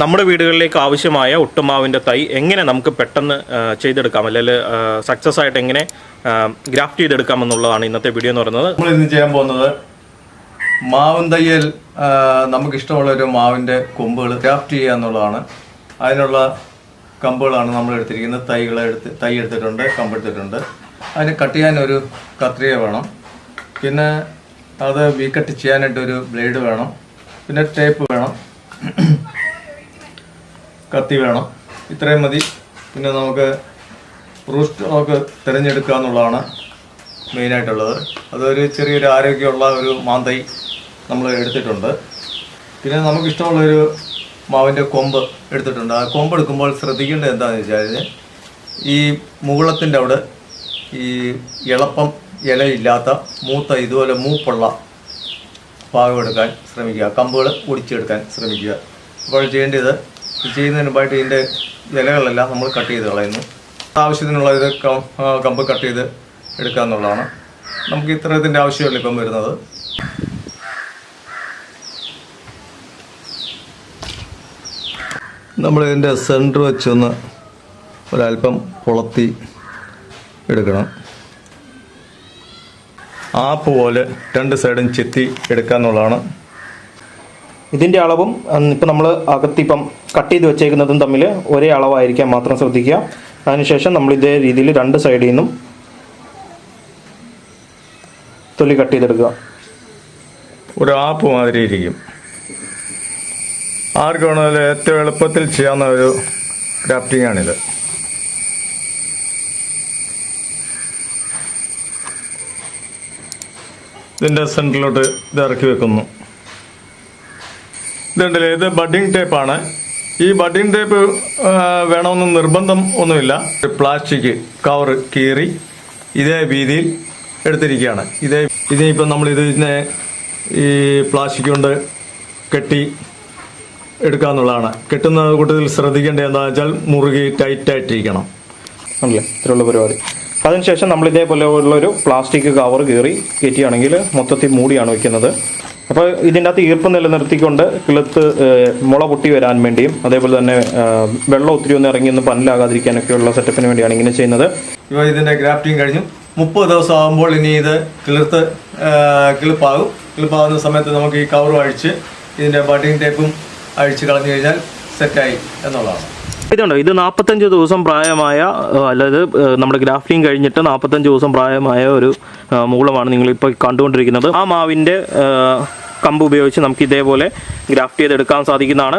നമ്മുടെ വീടുകളിലേക്ക് ആവശ്യമായ ഒട്ടുമാവിന്റെ തൈ എങ്ങനെ നമുക്ക് പെട്ടെന്ന് ചെയ്തെടുക്കാം? അല്ലെങ്കിൽ സക്സസ് ആയിട്ട് എങ്ങനെ ഗ്രാഫ്റ്റ് ചെയ്തെടുക്കാം എന്നുള്ളതാണ് ഇന്നത്തെ വീഡിയോ എന്ന് പറയുന്നത്. നമ്മൾ ഇന്ന് ചെയ്യാൻ പോകുന്നത് മാവും തയ്യൽ നമുക്ക് ഇഷ്ടമുള്ള ഒരു മാവിന്റെ കൊമ്പുകൾ ഗ്രാഫ്റ്റ് ചെയ്യുക എന്നുള്ളതാണ്. അതിനുള്ള കമ്പുകളാണ് നമ്മൾ എടുത്തിരിക്കുന്നത്. തൈകൾ എടുത്ത് തൈ എടുത്തിട്ടുണ്ട് കമ്പെടുത്തിട്ടുണ്ട് അതിന് കട്ട് ചെയ്യാൻ ഒരു കത്രിക വേണം. പിന്നെ അത് വീക്കട്ട് ചെയ്യാനായിട്ട് ഒരു ബ്ലേഡ് വേണം. പിന്നെ ടേപ്പ് വേണം. കത്തി വേണം. ഇത്രയും മതി. പിന്നെ നമുക്ക് റൂസ്റ്റ് നമുക്ക് തിരഞ്ഞെടുക്കുക എന്നുള്ളതാണ് മെയിനായിട്ടുള്ളത് അതൊരു ചെറിയൊരു ആരോഗ്യമുള്ള ഒരു മാന്തൈ നമ്മൾ എടുത്തിട്ടുണ്ട്. പിന്നെ നമുക്കിഷ്ടമുള്ളൊരു മാവിന്റെ കൊമ്പ് എടുത്തിട്ടുണ്ട്. ആ കൊമ്പ് എടുക്കുമ്പോൾ ശ്രദ്ധിക്കേണ്ടത് എന്താണെന്ന് വെച്ചാൽ ഈ മുകുളത്തിന്റെ അവിടെ ഈ ഇളപ്പം ഇലയില്ലാത്ത മൂത്ത ഇതുപോലെ മൂപ്പുള്ള പാകമെടുക്കാൻ ശ്രമിക്കുക. കമ്പുകൾ ഒടിച്ചെടുക്കാൻ ശ്രമിക്കുക. അപ്പോൾ ചെയ്യേണ്ടത് ചെയ്യുന്നതിന് മുമ്പായിട്ട് ഇതിന്റെ ഇലകളെല്ലാം നമ്മൾ കട്ട് ചെയ്ത് കളയുന്നു. ആവശ്യത്തിനുള്ള ഇത് കമ്പ് കട്ട് ചെയ്ത് എടുക്കുക എന്നുള്ളതാണ്. നമുക്ക് ഇത്രത്തിന്റെ ആവശ്യമല്ല ഇപ്പം വരുന്നത്. നമ്മളിതിന്റെ സെന്റർ വെച്ചൊന്ന് ഒരല്പം പുളത്തി എടുക്കണം. ആപ്പ് പോലെ രണ്ട് സൈഡും ചെത്തി എടുക്കുക എന്നുള്ളതാണ്. ഇതിന്റെ അളവും ഇപ്പം നമ്മൾ അകത്തിപ്പം കട്ട് ചെയ്ത് വെച്ചേക്കുന്നതും തമ്മിൽ ഒരേ അളവായിരിക്കാൻ മാത്രം ശ്രദ്ധിക്കുക. അതിനുശേഷം നമ്മൾ ഇതേ രീതിയിൽ രണ്ട് സൈഡിൽ നിന്നും തൊലി കട്ട് ചെയ്തെടുക്കുക. ഒരു ആപ്പ് മാതിരി ഇരിക്കും. ആർക്ക് ഏറ്റവും എളുപ്പത്തിൽ ചെയ്യാവുന്ന ഒരു ക്രാഫ്റ്റിംഗ് ആണിത്. ഇതിന്റെ സെന്ററിലോട്ട് ഇത് ഇറക്കി വെക്കുന്നു. ഇതുണ്ടല്ലേ ഇത് ബഡിങ് ടേപ്പാണ് ഈ ബഡിങ് ടേപ്പ് വേണമെന്ന് നിർബന്ധം ഒന്നുമില്ല. പ്ലാസ്റ്റിക് കവർ കീറി ഇതേ വീതിയിൽ എടുത്തിരിക്കുകയാണ്. ഇതേ ഇതിനിപ്പം നമ്മൾ ഇതിനെ ഈ പ്ലാസ്റ്റിക് കൊണ്ട് കെട്ടി എടുക്കുക എന്നുള്ളതാണ് കെട്ടുന്ന കൂട്ടത്തിൽ ശ്രദ്ധിക്കേണ്ടത് എന്താണെന്ന് വെച്ചാൽ മുറുകി ടൈറ്റായിട്ടിരിക്കണം ആണല്ലേ? ഇത്രയുള്ള പരിപാടി. അതിനുശേഷം നമ്മൾ ഇതേപോലെ ഉള്ളൊരു പ്ലാസ്റ്റിക് കവർ കീറി കയറ്റിയാണെങ്കിൽ മൊത്തത്തിൽ മൂടിയാണ് വെക്കുന്നത്. അപ്പോൾ ഇതിന്റെ അകത്ത് ഈർപ്പം നിലനിർത്തിക്കൊണ്ട് കിളുത്ത് മുള പൊട്ടി വരാൻ വേണ്ടിയും അതേപോലെ തന്നെ വെള്ളം ഒത്തിരി ഒന്ന് ഇറങ്ങി ഒന്ന് പന്നിലാകാതിരിക്കാനൊക്കെയുള്ള സെറ്റപ്പിന് വേണ്ടിയാണ് ഇങ്ങനെ ചെയ്യുന്നത്. ഇപ്പോൾ ഇതിന്റെ ഗ്രാഫ്റ്റിംഗ് കഴിഞ്ഞു. മുപ്പത് ദിവസം ആകുമ്പോൾ ഇനി ഇത് കിളിർത്ത് കിളിപ്പാകും. കിളിപ്പാകുന്ന സമയത്ത് നമുക്ക് ഈ കവറും അഴിച്ച് ഇതിന്റെ ബഡിംഗ് ടേപ്പും അഴിച്ച് കളഞ്ഞു കഴിഞ്ഞാൽ സെറ്റായി എന്നുള്ളതാണ്. ഇതുണ്ടോ? ഇത് നാൽപ്പത്തഞ്ച് ദിവസം പ്രായമായ ഏഹ്, നമ്മുടെ ഗ്രാഫ്റ്റിംഗ് കഴിഞ്ഞിട്ട് നാൽപ്പത്തഞ്ച് ദിവസം പ്രായമായ ഒരു മൂളമാണ് നിങ്ങളിപ്പോൾ കണ്ടുകൊണ്ടിരിക്കുന്നത്. ആ മാവിന്റെ കമ്പ് ഉപയോഗിച്ച് നമുക്ക് ഇതേപോലെ ഗ്രാഫ്റ്റ് ചെയ്തെടുക്കാൻ സാധിക്കുന്നതാണ്.